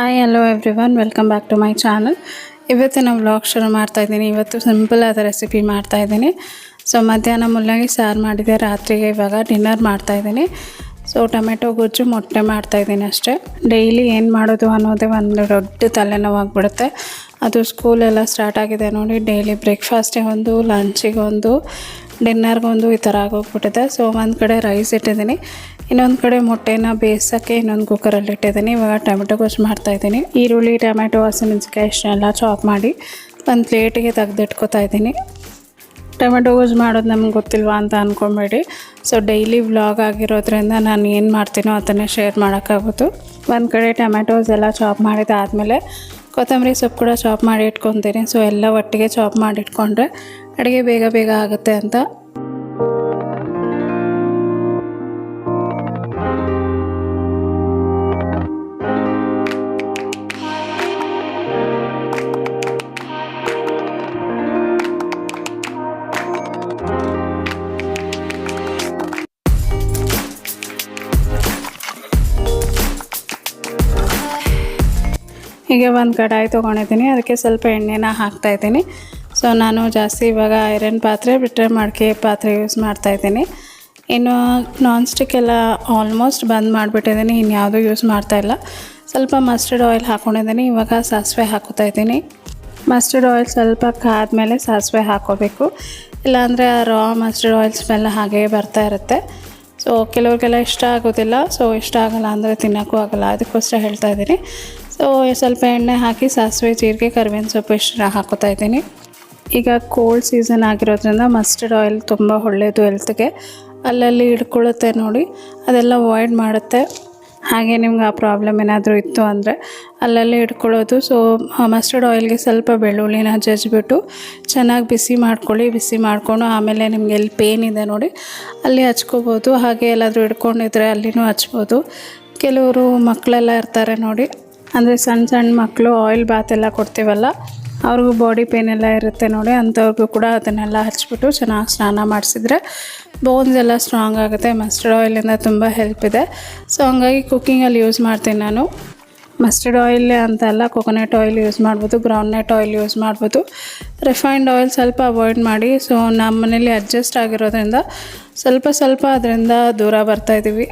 Hi hello everyone welcome back to my channel ಇವತ್ತಿನ vlog ಶುರು ಮಾಡ್ತಾ ಇದ್ದೀನಿ. ಇವತ್ತು ಸಿಂಪಲ್ ಆದ ರೆಸಿಪಿ ಮಾಡ್ತಾ ಇದ್ದೀನಿ. ಸೊ ಮಧ್ಯಾಹ್ನ ಮುಲ್ಲಂಗಿ ಸಾರು ಮಾಡಿದೆ. ರಾತ್ರಿಗೆ ಇವಾಗ ಡಿನ್ನರ್ ಮಾಡ್ತಾ ಇದ್ದೀನಿ. ಸೊ ಟೊಮೆಟೊ ಗೊಜ್ಜು ಮೊಟ್ಟೆ ಮಾಡ್ತಾ ಇದ್ದೀನಿ ಅಷ್ಟೇ. ಡೈಲಿ ಏನು ಮಾಡೋದು ಅನ್ನೋದೇ ಒಂದು ದೊಡ್ಡ ತಲೆನೋವಾಗ್ಬಿಡುತ್ತೆ. ಅದು ಸ್ಕೂಲೆಲ್ಲ ಸ್ಟಾರ್ಟ್ ಆಗಿದೆ ನೋಡಿ. ಡೈಲಿ ಬ್ರೇಕ್ಫಾಸ್ಟಿಗೆ ಒಂದು ಲಂಚಿಗೆ ಒಂದು ಡಿನ್ನರ್ಗೊಂದು ಈ ಥರ ಆಗೋಗ್ಬಿಟ್ಟಿದೆ. ಸೊ ಒಂದು ಕಡೆ ರೈಸ್ ಇಟ್ಟಿದ್ದೀನಿ. ಇನ್ನೊಂದು ಕಡೆ ಮೊಟ್ಟೆನ ಬೇಯಿಸೋಕ್ಕೆ ಇನ್ನೊಂದು ಕುಕ್ಕರಲ್ಲಿ ಇಟ್ಟಿದ್ದೀನಿ. ಇವಾಗ ಟೊಮೆಟೊ ಗೊಜ್ಜು ಮಾಡ್ತಾಯಿದ್ದೀನಿ ಈರುಳ್ಳಿ, ಟೊಮೆಟೊ ಹಸಿಮೆಣಸಿಕಾಯಿ ಇಷ್ಟನ್ನೆಲ್ಲ ಚಾಪ್ ಮಾಡಿ ಒಂದು ಪ್ಲೇಟಿಗೆ ತೆಗೆದಿಟ್ಕೋತಾ ಇದ್ದೀನಿ. ಟೊಮೆಟೊ ಗೊಜ್ಜು ಮಾಡೋದು ನಮ್ಗೆ ಗೊತ್ತಿಲ್ವಾ ಅಂತ ಅಂದ್ಕೊಬೇಡಿ ಸೊ ಡೈಲಿ ವ್ಲಾಗ್ ಆಗಿರೋದ್ರಿಂದ ನಾನು ಏನು ಮಾಡ್ತೀನೋ ಅದನ್ನೇ ಶೇರ್ ಮಾಡೋಕ್ಕಾಗೋದು. ಒಂದು ಕಡೆ ಟೊಮೆಟೋಸ್ ಎಲ್ಲ ಚಾಪ್ ಮಾಡಿದಾದಮೇಲೆ ಕೊತ್ತಂಬರಿ ಸೊಪ್ಪು ಕೂಡ ಚಾಪ್ ಮಾಡಿ ಇಟ್ಕೊತೀನಿ. ಸೊ ಎಲ್ಲ ಒಟ್ಟಿಗೆ ಚಾಪ್ ಮಾಡಿ ಇಟ್ಕೊಂಡ್ರೆ ಅಡುಗೆ ಬೇಗ ಬೇಗ ಆಗುತ್ತೆ ಅಂತ ಹೀಗೆ ಒಂದು ಕಡಾಯಿ ತೊಗೊಂಡಿದ್ದೀನಿ. ಅದಕ್ಕೆ ಸ್ವಲ್ಪ ಎಣ್ಣೆನ ಹಾಕ್ತಾ ಇದ್ದೀನಿ. ಸೊ ನಾನು ಜಾಸ್ತಿ ಇವಾಗ ಐರನ್ ಪಾತ್ರೆ ಬಿಟ್ಟರೆ ಮಡಿಕೆ ಪಾತ್ರೆ ಯೂಸ್ ಮಾಡ್ತಾ ಇದ್ದೀನಿ. ಇನ್ನು ನಾನ್ ಸ್ಟಿಕ್ ಎಲ್ಲ ಆಲ್ಮೋಸ್ಟ್ ಬಂದ್ ಮಾಡಿಬಿಟ್ಟಿದ್ದೀನಿ. ಇನ್ಯಾವುದೂ ಯೂಸ್ ಮಾಡ್ತಾ ಇಲ್ಲ. ಸ್ವಲ್ಪ ಮಸ್ಟರ್ಡ್ ಆಯಿಲ್ ಹಾಕ್ಕೊಂಡಿದ್ದೀನಿ ಇವಾಗ ಸಾಸಿವೆ ಹಾಕೋತಾ ಇದ್ದೀನಿ. ಮಸ್ಟರ್ಡ್ ಆಯಿಲ್ ಸ್ವಲ್ಪ ಕಾದ್ಮೇಲೆ ಸಾಸಿವೆ ಹಾಕೋಬೇಕು. ಇಲ್ಲಾಂದರೆ ಆ ರಾ ಮಸ್ಟರ್ಡ್ ಆಯಿಲ್ ಸ್ಮೆಲ್ ಹಾಗೇ ಬರ್ತಾ ಇರುತ್ತೆ. ಸೊ ಕೆಲವ್ರಿಗೆಲ್ಲ ಇಷ್ಟ ಆಗೋದಿಲ್ಲ. ಸೊ ಇಷ್ಟ ಆಗಲ್ಲ ಅಂದರೆ ತಿನ್ನೋಕ್ಕೂ ಆಗಲ್ಲ. ಅದಕ್ಕೋಸ್ಕರ ಹೇಳ್ತಾ ಇದ್ದೀನಿ. ಸೊ ಸ್ವಲ್ಪ ಎಣ್ಣೆ ಹಾಕಿ ಸಾಸಿವೆ, ಜೀರಿಗೆ, ಕರಿಬೇವಿನ ಸೊಪ್ಪು ಇಷ್ಟು ಹಾಕೋತಾ ಇದ್ದೀನಿ. ಈಗ ಕೋಲ್ಡ್ ಸೀಸನ್ ಆಗಿರೋದ್ರಿಂದ ಮಸ್ಟರ್ಡ್ ಆಯಿಲ್ ತುಂಬ ಒಳ್ಳೆಯದು ಹೆಲ್ತ್ಗೆ ಅಲ್ಲಲ್ಲಿ ಹಿಡ್ಕೊಳ್ಳುತ್ತೆ ನೋಡಿ, ಅದೆಲ್ಲ ಅವಾಯ್ಡ್ ಮಾಡುತ್ತೆ. ಹಾಗೆ ನಿಮ್ಗೆ ಆ ಪ್ರಾಬ್ಲಮ್ ಏನಾದರೂ ಇತ್ತು ಅಂದರೆ ಅಲ್ಲಲ್ಲಿ ಇಟ್ಕೊಳ್ಳೋದು ಸೊ ಮಸ್ಟರ್ಡ್ ಆಯಿಲ್ಗೆ ಸ್ವಲ್ಪ ಬೆಳ್ಳುಳ್ಳಿನ ಜಜ್ಜಿಬಿಟ್ಟು ಚೆನ್ನಾಗಿ ಬಿಸಿ ಮಾಡ್ಕೊಳ್ಳಿ, ಬಿಸಿ ಮಾಡಿಕೊಂಡು ಆಮೇಲೆ ನಿಮ್ಗೆ ಎಲ್ಲಿ ಪೇನ್ ಇದೆ ನೋಡಿ, ಅಲ್ಲಿ ಹಚ್ಕೋಬೋದು. ಹಾಗೆ ಎಲ್ಲಾದರೂ ಹಿಡ್ಕೊಂಡಿದ್ರೆ ಅಲ್ಲಿನೂ ಹಚ್ಬೋದು. ಕೆಲವರು ಮಕ್ಕಳೆಲ್ಲ ಇರ್ತಾರೆ ನೋಡಿ. ಅಂದರೆ ಸಣ್ಣ ಸಣ್ಣ ಮಕ್ಕಳು ಆಯಿಲ್ ಬಾತ್ ಎಲ್ಲ ಕೊಡ್ತೀವಲ್ಲ, ಅವ್ರಿಗೂ ಬಾಡಿ ಪೇನ್ ಎಲ್ಲ ಇರುತ್ತೆ ನೋಡಿ, ಅಂಥವ್ರಿಗೂ ಕೂಡ ಅದನ್ನೆಲ್ಲ ಹಚ್ಬಿಟ್ಟು ಚೆನ್ನಾಗಿ ಸ್ನಾನ ಮಾಡಿಸಿದ್ರೆ ಬೋನ್ಸ್ ಎಲ್ಲ ಸ್ಟ್ರಾಂಗ್ ಆಗುತ್ತೆ ಮಸ್ಟರ್ಡ್ ಆಯಿಲಿಂದ ತುಂಬ ಹೆಲ್ಪ್ ಇದೆ. ಸೊ ಹಂಗಾಗಿ ಕುಕ್ಕಿಂಗಲ್ಲಿ ಯೂಸ್ ಮಾಡ್ತೀನಿ ನಾನು. ಮಸ್ಟರ್ಡ್ ಆಯಿಲ್ ಅಂತಲ್ಲ ಕೊಕೊನಟ್ ಆಯಿಲ್ ಯೂಸ್ ಮಾಡ್ಬೋದು ಗ್ರೌಂಡ್ನಟ್ ಆಯಿಲ್ ಯೂಸ್ ಮಾಡ್ಬೋದು. ರಿಫೈನ್ಡ್ ಆಯಿಲ್ ಸ್ವಲ್ಪ ಅವಾಯ್ಡ್ ಮಾಡಿ ಸೊ ನಮ್ಮ ಮನೇಲಿ ಅಡ್ಜಸ್ಟ್ ಆಗಿರೋದ್ರಿಂದ ಸ್ವಲ್ಪ ಸ್ವಲ್ಪ ಅದರಿಂದ ದೂರ ಬರ್ತಾಯಿದ್ದೀವಿ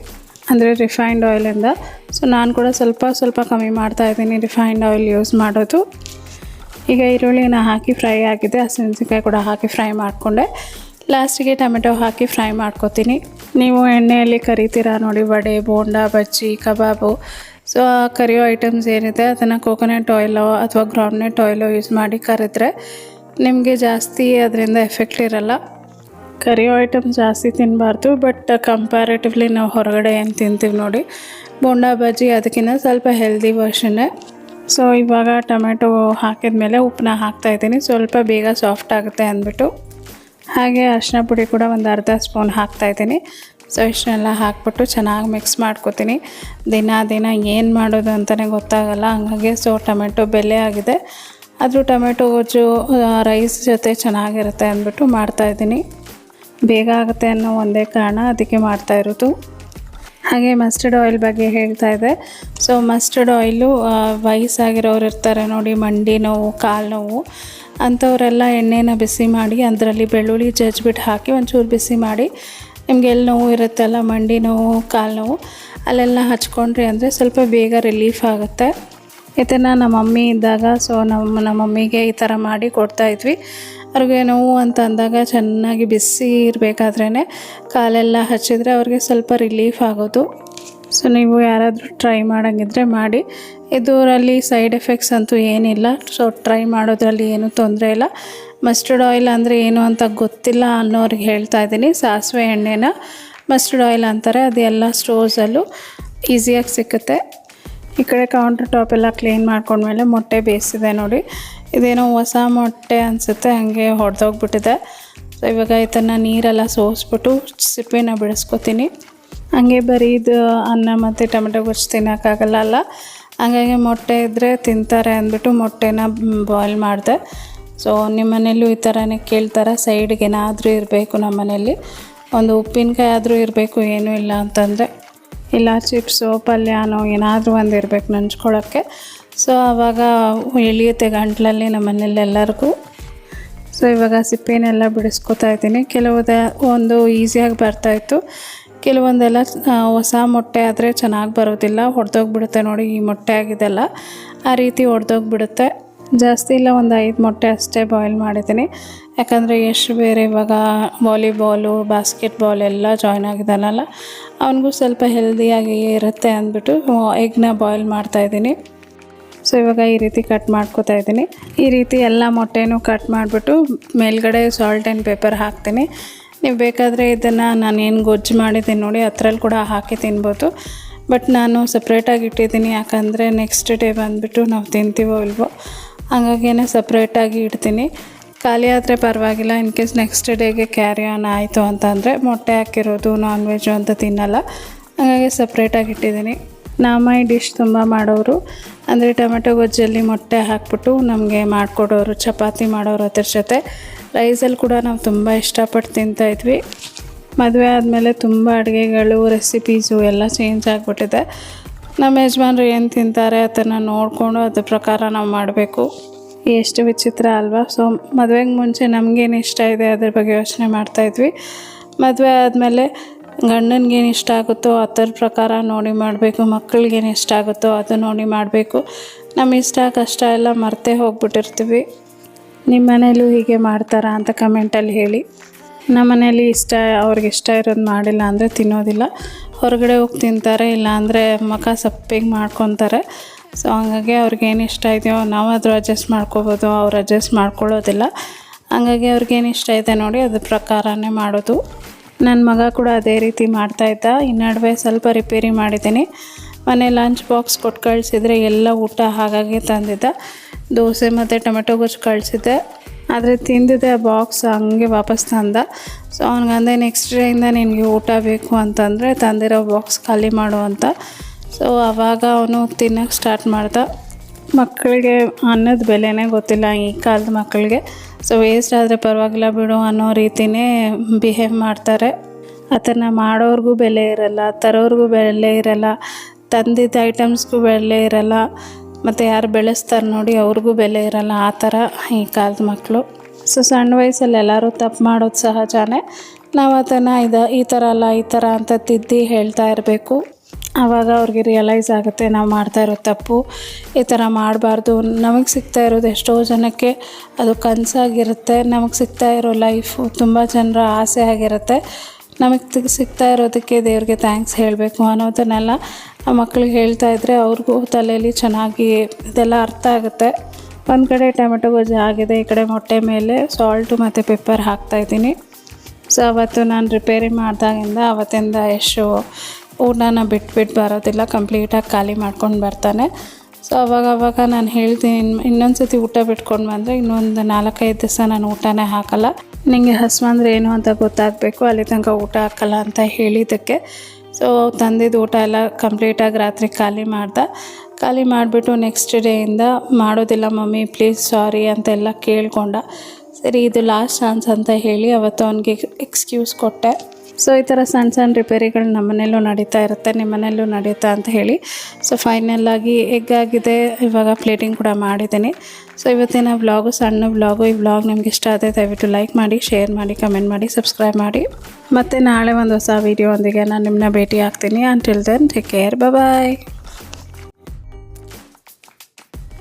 ಅಂದರೆ ರಿಫೈನ್ಡ್ ಆಯಿಲಿಂದ ಸೊ ನಾನು ಕೂಡ ಸ್ವಲ್ಪ ಸ್ವಲ್ಪ ಕಮ್ಮಿ ಮಾಡ್ತಾ ಇದ್ದೀನಿ ರಿಫೈನ್ಡ್ ಆಯಿಲ್ ಯೂಸ್ ಮಾಡೋದು. ಈಗ ಈರುಳ್ಳಿನ ಹಾಕಿ ಫ್ರೈ ಆಗಿದೆ. ಹಸಿಮೆಣಸಿನ್ಕಾಯಿ ಕೂಡ ಹಾಕಿ ಫ್ರೈ ಮಾಡಿಕೊಂಡೆ. ಲಾಸ್ಟಿಗೆ ಟೊಮೆಟೊ ಹಾಕಿ ಫ್ರೈ ಮಾಡ್ಕೊತೀನಿ. ನೀವು ಎಣ್ಣೆಯಲ್ಲಿ ಕರಿತೀರಾ ನೋಡಿ, ವಡೆ, ಬೋಂಡಾ, ಬಜ್ಜಿ, ಕಬಾಬು. ಸೊ ಆ ಕರಿಯೋ ಐಟಮ್ಸ್ ಏನಿದೆ ಅದನ್ನು ಕೋಕೋನಟ್ ಆಯಿಲೋ ಅಥವಾ ಗ್ರೌಂಡ್ನಟ್ ಆಯಿಲೋ ಯೂಸ್ ಮಾಡಿ ಕರೆದ್ರೆ ನಿಮಗೆ ಜಾಸ್ತಿ ಅದರಿಂದ ಎಫೆಕ್ಟ್ ಇರಲ್ಲ. ಕರಿಯೋ ಐಟಮ್ ಜಾಸ್ತಿ ತಿನ್ನಬಾರ್ದು ಬಟ್ ಕಂಪ್ಯಾರೇಟಿವ್ಲಿ ನಾವು ಹೊರಗಡೆ ಏನು ತಿಂತೀವಿ ನೋಡಿ, ಬೋಂಡ ಬಜ್ಜಿ ಅದಕ್ಕಿಂತ ಸ್ವಲ್ಪ ಹೆಲ್ದಿ ವರ್ಷನ್ನೇ ಸೊ ಇವಾಗ ಟೊಮೆಟೊ ಹಾಕಿದ ಮೇಲೆ ಉಪ್ಪನ್ನ ಹಾಕ್ತಾಯಿದ್ದೀನಿ ಸ್ವಲ್ಪ ಬೇಗ ಸಾಫ್ಟ್ ಆಗುತ್ತೆ ಅಂದ್ಬಿಟ್ಟು. ಹಾಗೆ ಅರಿಶಿನ ಪುಡಿ ಕೂಡ ಒಂದು ಅರ್ಧ ಸ್ಪೂನ್ ಹಾಕ್ತಾಯಿದ್ದೀನಿ ಸೊ ಇಷ್ಟನ್ನೆಲ್ಲ ಹಾಕ್ಬಿಟ್ಟು ಚೆನ್ನಾಗಿ ಮಿಕ್ಸ್ ಮಾಡ್ಕೊತೀನಿ. ದಿನ ದಿನ ಏನು ಮಾಡೋದು ಅಂತಲೇ ಗೊತ್ತಾಗಲ್ಲ, ಹಂಗಾಗಿ ಸೊ ಟೊಮೆಟೊ ಬೆಲೆ ಆಗಿದೆ. ಆದರೂ ಟೊಮೆಟೊ ಗೊಜ್ಜು ರೈಸ್ ಜೊತೆ ಚೆನ್ನಾಗಿರುತ್ತೆ ಅಂದ್ಬಿಟ್ಟು ಮಾಡ್ತಾಯಿದ್ದೀನಿ ಬೇಗ ಆಗುತ್ತೆ ಅನ್ನೋ ಒಂದೇ ಕಾರಣ ಅದಕ್ಕೆ ಮಾಡ್ತಾ ಇರೋದು. ಹಾಗೆ ಮಸ್ಟರ್ಡ್ ಆಯಿಲ್ ಬಗ್ಗೆ ಹೇಳ್ತಾ ಇದೆ. ಸೊ ಮಸ್ಟರ್ಡ್ ಆಯಿಲು ವಯಸ್ಸಾಗಿರೋರು ಇರ್ತಾರೆ ನೋಡಿ, ಮಂಡಿ ನೋವು, ಕಾಲು ನೋವು, ಅಂಥವರೆಲ್ಲ ಎಣ್ಣೆನ ಬಿಸಿ ಮಾಡಿ, ಅದರಲ್ಲಿ ಬೆಳ್ಳುಳ್ಳಿ ಜಜ್ಬಿಟ್ಟು ಹಾಕಿ ಒಂಚೂರು ಬಿಸಿ ಮಾಡಿ, ನಿಮ್ಗೆ ಎಲ್ಲಿ ನೋವು ಇರುತ್ತಲ್ಲ, ಮಂಡಿ ನೋವು, ಕಾಲು ನೋವು, ಅಲ್ಲೆಲ್ಲ ಹಚ್ಕೊಂಡ್ರಿ ಅಂದರೆ ಸ್ವಲ್ಪ ಬೇಗ ರಿಲೀಫ್ ಆಗುತ್ತೆ. ಇದನ್ನು ನಮ್ಮ ಮಮ್ಮಿ ಇದ್ದಾಗ ಸೊ ನಮ್ಮ ನಮ್ಮ ಮಮ್ಮಿಗೆ ಈ ಥರ ಮಾಡಿ ಕೊಡ್ತಾಯಿದ್ವಿ ಅವ್ರಿಗೆ ನೋವು ಅಂತ ಅಂದಾಗ ಚೆನ್ನಾಗಿ ಬಿಸಿ ಇರಬೇಕಾದ್ರೇ ಕಾಲೆಲ್ಲ ಹಚ್ಚಿದರೆ ಅವ್ರಿಗೆ ಸ್ವಲ್ಪ ರಿಲೀಫ್ ಆಗೋದು. ಸೊ ನೀವು ಯಾರಾದರೂ ಟ್ರೈ ಮಾಡೋಂಗಿದ್ರೆ ಮಾಡಿ. ಇದರಲ್ಲಿ ಸೈಡ್ ಎಫೆಕ್ಟ್ಸ್ ಅಂತೂ ಏನಿಲ್ಲ. ಸೊ ಟ್ರೈ ಮಾಡೋದ್ರಲ್ಲಿ ಏನೂ ತೊಂದರೆ ಇಲ್ಲ. ಮಸ್ಟರ್ಡ್ ಆಯಿಲ್ ಅಂದರೆ ಏನು ಅಂತ ಗೊತ್ತಿಲ್ಲ ಅನ್ನೋರಿಗೆ ಹೇಳ್ತಾ ಇದ್ದೀನಿ. ಸಾಸಿವೆ ಎಣ್ಣೆನ ಮಸ್ಟರ್ಡ್ ಆಯಿಲ್ ಅಂತಾರೆ. ಅದೆಲ್ಲ ಸ್ಟೋರ್ಸಲ್ಲೂ ಈಸಿಯಾಗಿ ಸಿಕ್ಕುತ್ತೆ. ಈ ಕಡೆ ಕೌಂಟರ್ ಟಾಪ್ ಎಲ್ಲ ಕ್ಲೀನ್ ಮಾಡ್ಕೊಂಡ್ಮೇಲೆ ಮೊಟ್ಟೆ ಬೇಯಿಸಿದೆ ನೋಡಿ. ಇದೇನೋ ಹೊಸ ಮೊಟ್ಟೆ ಅನಿಸುತ್ತೆ, ಹಾಗೆ ಹೊಡೆದೋಗ್ಬಿಟ್ಟಿದೆ. ಸೊ ಇವಾಗ ಇದನ್ನು ನೀರೆಲ್ಲ ಸೋಸ್ಬಿಟ್ಟು ಸಿಪ್ಪೆನ ಬಿಡಿಸ್ಕೊತೀನಿ ಹಾಗೆ ಬರೀ ಇದು ಅನ್ನ ಮತ್ತು ಟೊಮೆಟೊ ಗೊಜ್ಜು ತಿನ್ನೋಕ್ಕಾಗಲ್ಲ ಅಲ್ಲ. ಹಾಗಾಗಿ ಮೊಟ್ಟೆ ಇದ್ದರೆ ತಿಂತಾರೆ ಅಂದ್ಬಿಟ್ಟು ಮೊಟ್ಟೆನ ಬಾಯ್ಲ್ ಮಾಡಿದೆ. ಸೊ ನಿಮ್ಮ ಮನೇಲೂ ಈ ಥರನೇ ಕೇಳ್ತಾರೆ? ಸೈಡ್ಗೆ ಏನಾದರೂ ಇರಬೇಕು ನಮ್ಮ ಮನೇಲಿ ಒಂದು ಉಪ್ಪಿನಕಾಯಿ ಆದರೂ ಇರಬೇಕು, ಏನೂ ಇಲ್ಲ ಅಂತಂದರೆ. ಇಲ್ಲ ಚಿಪ್ಸು ಪಲ್ಯನೋ ಏನಾದರೂ ಒಂದು ಇರಬೇಕು ನಂಚ್ಕೊಳ್ಳೋಕ್ಕೆ ಸೊ ಆವಾಗ ಇಳಿಯುತ್ತೆ ಗಂಟ್ಲಲ್ಲಿ ನಮ್ಮ ಮನೇಲಿ ಎಲ್ಲರಿಗೂ. ಸೊ ಇವಾಗ ಸಿಪ್ಪೆನೆಲ್ಲ ಬಿಡಿಸ್ಕೊತಾ ಇದ್ದೀನಿ. ಕೆಲವುದ ಒಂದು ಈಸಿಯಾಗಿ ಬರ್ತಾಯಿತ್ತು ಕೆಲವೊಂದೆಲ್ಲ ಹೊಸ ಮೊಟ್ಟೆ ಆದರೆ ಚೆನ್ನಾಗಿ ಬರೋದಿಲ್ಲ. ಹೊಡೆದೋಗ್ಬಿಡುತ್ತೆ ನೋಡಿ, ಈ ಮೊಟ್ಟೆ ಆಗಿದೆಲ್ಲ. ಆ ರೀತಿ ಹೊಡೆದೋಗ್ಬಿಡುತ್ತೆ ಜಾಸ್ತಿ ಇಲ್ಲ, ಒಂದು ಐದು ಮೊಟ್ಟೆ ಅಷ್ಟೇ ಬಾಯ್ಲ್ ಮಾಡಿದ್ದೀನಿ. ಯಾಕಂದರೆ ಎಷ್ಟು ಬೇರೆ ಇವಾಗ ವಾಲಿಬಾಲು, ಬಾಸ್ಕೆಟ್ಬಾಲ್ ಎಲ್ಲ ಜಾಯ್ನ್ ಆಗಿದ್ದಾನಲ್ಲ. ಅವನಿಗೂ ಸ್ವಲ್ಪ ಹೆಲ್ದಿಯಾಗಿ ಇರುತ್ತೆ ಅಂದ್ಬಿಟ್ಟು ಎಗ್ನ ಬಾಯ್ಲ್ ಮಾಡ್ತಾಯಿದ್ದೀನಿ ಸೊ ಇವಾಗ ಈ ರೀತಿ ಕಟ್ ಮಾಡ್ಕೋತಾ ಇದ್ದೀನಿ. ಈ ರೀತಿ ಎಲ್ಲ ಮೊಟ್ಟೆನೂ ಕಟ್ ಮಾಡಿಬಿಟ್ಟು ಮೇಲ್ಗಡೆ ಸಾಲ್ಟ್ ಆ್ಯಂಡ್ ಪೇಪರ್ ಹಾಕ್ತೀನಿ. ನೀವು ಬೇಕಾದರೆ ಇದನ್ನು ನಾನು ಏನು ಗೊಜ್ಜು ಮಾಡಿದ್ದೀನಿ ನೋಡಿ, ಅದರಲ್ಲಿ ಕೂಡ ಹಾಕಿ ತಿನ್ಬೋದು. ಬಟ್ ನಾನು ಸಪ್ರೇಟಾಗಿ ಇಟ್ಟಿದ್ದೀನಿ, ಯಾಕಂದರೆ ನೆಕ್ಸ್ಟ್ ಡೇ ಬಂದುಬಿಟ್ಟು ನಾವು ತಿಂತೀವೋ ಇಲ್ವೋ ಹಂಗಾಗೇನೆ ಸಪ್ರೇಟಾಗಿ ಇಡ್ತೀನಿ. ಖಾಲಿ ಆದರೆ ಪರವಾಗಿಲ್ಲ ಇನ್ ಕೇಸ್ ನೆಕ್ಸ್ಟ್ ಡೇಗೆ ಕ್ಯಾರಿ ಆನ್ ಆಯಿತು ಅಂತಂದರೆ ಮೊಟ್ಟೆ ಹಾಕಿರೋದು ನಾನ್ ವೆಜ್ಜು ಅಂತ ತಿನ್ನಲ್ಲ. ಹಾಗಾಗಿ ಸಪ್ರೇಟಾಗಿ ಇಟ್ಟಿದ್ದೀನಿ. ನಮ್ಮ ಈ ಡಿಶ್ ತುಂಬ ಮಾಡೋರು. ಅಂದರೆ ಟೊಮೆಟೊ ಗೊಜ್ಜಲ್ಲಿ ಮೊಟ್ಟೆ ಹಾಕ್ಬಿಟ್ಟು ನಮಗೆ ಮಾಡಿಕೊಡೋರು, ಚಪಾತಿ ಮಾಡೋರು ಅದ್ರ ಜೊತೆ. ರೈಸಲ್ಲಿ ಕೂಡ ನಾವು ತುಂಬ ಇಷ್ಟಪಟ್ಟು ತಿಂತಾಯಿದ್ವಿ ಮದುವೆ ಆದಮೇಲೆ ತುಂಬ ಅಡುಗೆಗಳು ರೆಸಿಪೀಸು ಎಲ್ಲ ಚೇಂಜ್ ಆಗಿಬಿಟ್ಟಿದೆ. ನಮ್ಮ ಯಜಮಾನ್ರು ಏನು ತಿಂತಾರೆ ಅದನ್ನು ನೋಡಿಕೊಂಡು ಅದ್ರ ಪ್ರಕಾರ ನಾವು ಮಾಡಬೇಕು. ಎಷ್ಟು ವಿಚಿತ್ರ ಅಲ್ವಾ? ಸೊ ಮದುವೆಗೆ ಮುಂಚೆ ನಮಗೇನು ಇಷ್ಟ ಇದೆ ಅದ್ರ ಬಗ್ಗೆ ಯೋಚನೆ ಮಾಡ್ತಾಯಿದ್ವಿ ಮದುವೆ ಆದಮೇಲೆ ಗಂಡನಿಗೇನು ಇಷ್ಟ ಆಗುತ್ತೋ ಅದರ ಪ್ರಕಾರ ನೋಡಿ ಮಾಡಬೇಕು, ಮಕ್ಕಳಿಗೇನು ಇಷ್ಟ ಆಗುತ್ತೋ ಅದು ನೋಡಿ ಮಾಡಬೇಕು. ನಮ್ಮ ಇಷ್ಟ ಕಷ್ಟ ಎಲ್ಲ ಮರ್ತೇ ಹೋಗ್ಬಿಟ್ಟಿರ್ತೀವಿ. ನಿಮ್ಮ ಮನೇಲೂ ಹೀಗೆ ಮಾಡ್ತಾರಾ ಅಂತ ಕಮೆಂಟಲ್ಲಿ ಹೇಳಿ. ನಮ್ಮ ಮನೇಲಿ ಇಷ್ಟ, ಅವ್ರಿಗೆ ಇಷ್ಟ ಇರೋದು ಮಾಡಿಲ್ಲ ಅಂದರೆ ತಿನ್ನೋದಿಲ್ಲ. ಹೊರಗಡೆ ಹೋಗಿ ತಿಂತಾರೆ, ಇಲ್ಲಾಂದರೆ ಮಖ ಸಪ್ಪಿಗೆ ಮಾಡ್ಕೊತಾರೆ. ಸೊ ಹಂಗಾಗಿ ಅವ್ರಿಗೇನು ಇಷ್ಟ ಇದೆಯೋ ನಾವು ಅದ್ರ ಅಡ್ಜಸ್ಟ್ ಮಾಡ್ಕೋಬೋದು, ಅವ್ರು ಅಡ್ಜಸ್ಟ್ ಮಾಡ್ಕೊಳ್ಳೋದಿಲ್ಲ. ಹಂಗಾಗಿ ಅವ್ರಿಗೇನು ಇಷ್ಟ ಇದೆ ನೋಡಿ ಅದ್ರ ಪ್ರಕಾರನೇ ಮಾಡೋದು. ನನ್ನ ಮಗ ಕೂಡ ಅದೇ ರೀತಿ ಮಾಡ್ತಾಯಿದ್ದ ಈ ನಡುವೆ ಸ್ವಲ್ಪ ರಿಪೇರಿ ಮಾಡಿದ್ದೀನಿ. ಮನೆ ಲಂಚ್ ಬಾಕ್ಸ್ ಕೊಟ್ಟು ಕಳಿಸಿದ್ರೆ ಎಲ್ಲ ಊಟ ಹಾಗಾಗಿ ತಂದಿದ್ದ. ದೋಸೆ ಮತ್ತು ಟೊಮೆಟೊ ಗೊಜ್ಜು ಕಳಿಸಿದ್ದೆ. ಆದರೆ ತಿಂದಿದ್ದೆ ಆ ಬಾಕ್ಸ್ ಹಂಗೆ ವಾಪಸ್ ತಂದ. ಸೊ ಅವ್ನಿಗಂದೆ ನೆಕ್ಸ್ಟ್ ಡೇಯಿಂದ ನಿನಗೆ ಊಟ ಬೇಕು ಅಂತಂದರೆ ತಂದಿರೋ ಬಾಕ್ಸ್ ಖಾಲಿ ಮಾಡು ಅಂತ. ಸೊ ಆವಾಗ ಅವನು ತಿನ್ನೋಕ್ಕೆ ಸ್ಟಾರ್ಟ್ ಮಾಡ್ದ. ಮಕ್ಕಳಿಗೆ ಅನ್ನದ ಬೆಲೆನೇ ಗೊತ್ತಿಲ್ಲ ಈ ಕಾಲದ ಮಕ್ಕಳಿಗೆ. ಸೊ ವೇಸ್ಟ್ ಆದರೆ ಪರವಾಗಿಲ್ಲ ಬಿಡು ಅನ್ನೋ ರೀತಿನೇ ಬಿಹೇವ್ ಮಾಡ್ತಾರೆ. ಅದನ್ನು ಮಾಡೋರಿಗೂ ಬೆಲೆ ಇರಲ್ಲ, ತರೋರಿಗೂ ಬೆಲೆ ಇರಲ್ಲ, ತಂದಿದ್ದ ಐಟಮ್ಸ್ಗೂ ಬೆಲೆ ಇರಲ್ಲ, ಮತ್ತು ಯಾರು ಬೆಳೆಸ್ತಾರೆ ನೋಡಿ ಅವ್ರಿಗೂ ಬೆಲೆ ಇರಲ್ಲ, ಆ ಥರ ಈ ಕಾಲದ ಮಕ್ಕಳು. ಸೊ ಸಣ್ಣ ವಯಸ್ಸಲ್ಲಿ ಎಲ್ಲರೂ ತಪ್ಪು ಮಾಡೋದು ಸಹಜನೇ. ನಾವು ಅದನ್ನು ಇದು, ಈ ಥರ ಅಲ್ಲ, ಈ ಥರ ಅಂತ ತಿದ್ದಿ ಹೇಳ್ತಾ ಇರಬೇಕು. ಆವಾಗ ಅವ್ರಿಗೆ ರಿಯಲೈಸ್ ಆಗುತ್ತೆ ನಾವು ಮಾಡ್ತಾ ಇರೋ ತಪ್ಪು, ಈ ಥರ ಮಾಡಬಾರ್ದು. ನಮಗೆ ಸಿಗ್ತಾ ಇರೋದು ಎಷ್ಟೋ ಜನಕ್ಕೆ ಅದು ಕನಸಾಗಿರುತ್ತೆ. ನಮಗೆ ಸಿಗ್ತಾ ಇರೋ ಲೈಫು ತುಂಬ ಜನರ ಆಸೆ ಆಗಿರುತ್ತೆ. ನಮಗೆ ಸಿಗ್ತಾ ಇರೋದಕ್ಕೆ ದೇವ್ರಿಗೆ ಥ್ಯಾಂಕ್ಸ್ ಹೇಳಬೇಕು ಅನ್ನೋದನ್ನೆಲ್ಲ ಆ ಮಕ್ಳಿಗೆ ಹೇಳ್ತಾ ಇದ್ದರೆ ಅವ್ರಿಗೂ ತಲೆಯಲ್ಲಿ ಚೆನ್ನಾಗಿ ಇದೆಲ್ಲ ಅರ್ಥ ಆಗುತ್ತೆ. ಒಂದು ಕಡೆ ಟೊಮೆಟೊ ಗೊಜ್ಜು ಆಗಿದೆ, ಈ ಕಡೆ ಮೊಟ್ಟೆ ಮೇಲೆ ಸಾಲ್ಟು ಮತ್ತು ಪೆಪ್ಪರ್ ಹಾಕ್ತಾಯಿದ್ದೀನಿ ಸೊ ಅವತ್ತು ನಾನು ರಿಪೇರಿ ಮಾಡಿದಾಗಿಂದ ಅವತ್ತಿಂದ ಎಷ್ಟು ಊಟನ ಬಿಟ್ಬಿಟ್ಟು ಬರೋದಿಲ್ಲ ಕಂಪ್ಲೀಟಾಗಿ ಖಾಲಿ ಮಾಡ್ಕೊಂಡು ಬರ್ತಾನೆ. ಸೊ ಅವಾಗ ಅವಾಗ ನಾನು ಹೇಳ್ತೀನಿ ಇನ್ನೊಂದು ಸತಿ ಊಟ ಬಿಟ್ಕೊಂಡು ಬಂದರೆ ಇನ್ನೊಂದು ನಾಲ್ಕೈದು ದಿವಸ ನಾನು ಊಟನೇ ಹಾಕಲ್ಲ. ನಿಮಗೆ ಹಸ್ವಂದ್ರೆ ಏನು ಅಂತ ಗೊತ್ತಾಗಬೇಕು, ಅಲ್ಲಿ ತನಕ ಊಟ ಹಾಕಲ್ಲ ಅಂತ ಹೇಳಿದ್ದಕ್ಕೆ. ಸೊ ತಂದಿದ್ದು ಊಟ ಎಲ್ಲ ಕಂಪ್ಲೀಟಾಗಿ ರಾತ್ರಿ ಖಾಲಿ ಮಾಡ್ದೆ. ಖಾಲಿ ಮಾಡಿಬಿಟ್ಟು ನೆಕ್ಸ್ಟ್ ಡೇಯಿಂದ ಮಾಡೋದಿಲ್ಲ, ಮಮ್ಮಿ ಪ್ಲೀಸ್ ಸಾರಿ ಅಂತೆಲ್ಲ ಕೇಳ್ಕೊಂಡ. ಸರಿ, ಇದು ಲಾಸ್ಟ್ ಚಾನ್ಸ್ ಅಂತ ಹೇಳಿ ಅವತ್ತು ಅವನಿಗೆ ಎಕ್ಸ್ಕ್ಯೂಸ್ ಕೊಟ್ಟೆ. ಸೊ, ಈ ಥರ ಸಣ್ಣ ಸಣ್ಣ ರಿಪೇರಿಗಳು ನಮ್ಮ ಮನೇಲೂ ನಡೀತಾ ಇರುತ್ತೆ ನಿಮ್ಮ ಮನೇಲೂ ನಡೀತಾ ಅಂತ ಹೇಳಿ. ಸೊ ಫೈನಲ್ಲಾಗಿ ಎಗ್ ಆಗಿದೆ, ಇವಾಗ ಪ್ಲೇಟಿಂಗ್ ಕೂಡ ಮಾಡಿದ್ದೀನಿ. ಸೊ, ಇವತ್ತಿನ ವ್ಲಾಗು ಸಣ್ಣ ವ್ಲಾಗು ಈ ವ್ಲಾಗ್ ನಿಮ್ಗೆ ಇಷ್ಟ ಆದರೆ ದಯವಿಟ್ಟು ಲೈಕ್ ಮಾಡಿ ಶೇರ್ ಮಾಡಿ ಕಮೆಂಟ್ ಮಾಡಿ ಸಬ್ಸ್ಕ್ರೈಬ್ ಮಾಡಿ. ಮತ್ತು ನಾಳೆ ಒಂದು ಹೊಸ ವೀಡಿಯೋ ಒಂದಿಗೆ ನಾನು ನಿಮ್ಮನ್ನ ಭೇಟಿ ಆಗ್ತೀನಿ until then take care bye